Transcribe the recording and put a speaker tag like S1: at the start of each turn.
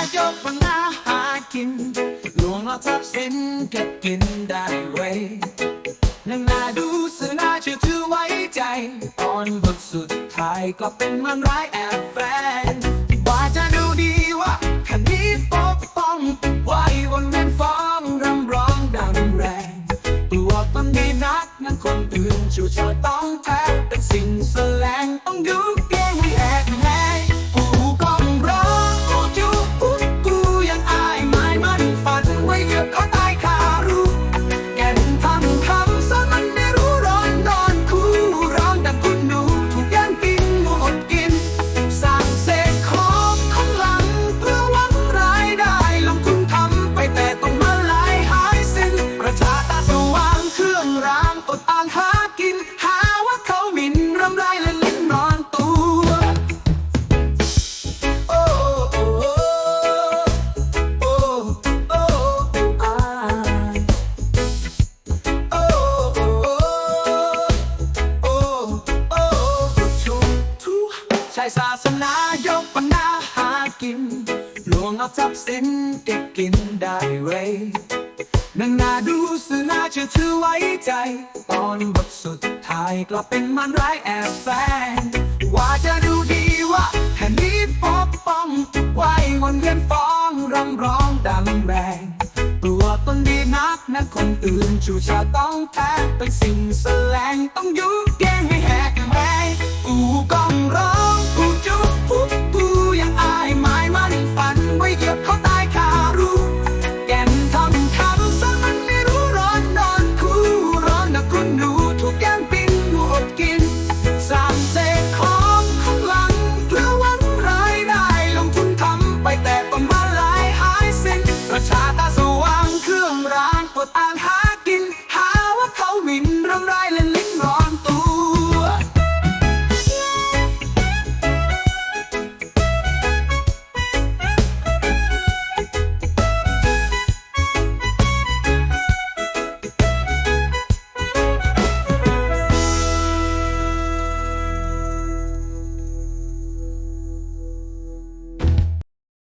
S1: ายกปัญหาหากินหลวงเราทับสินเก็บกินได้เว้ยนางนาดูสน่าเชื่อถือไว้ใจตอนบทสุดท้ายก็เป็นมันร้ายแอบแฝงว่าจะดูดีว่าคันนี้ปกป้องไว้บนแม่นฟ้องรำร้องดังแรงตัวตนดีนักนั้นคนอื่นชูชาต้องแท้เป็นสิ่งแสลงต้องดู ช้ศาสนายกปัญหาหากินหลวงเอาทรัพย์สินเก็บกินได้เว้ยนางนาดูสื่อน่าเชื่อถือไว้ใจ ตอนบทสุดท้ายกลับเป็นมันร้ายแอบแฝงว่าจะดูดีว่าแค่นี้ปกป้องไว้วนเวียนฟ้องรำร้องดังแรงตัวตนดีนักนะคนอื่นชูชาต้องแท้เป็นสิ่งแสลงต้องยุ but I'm high.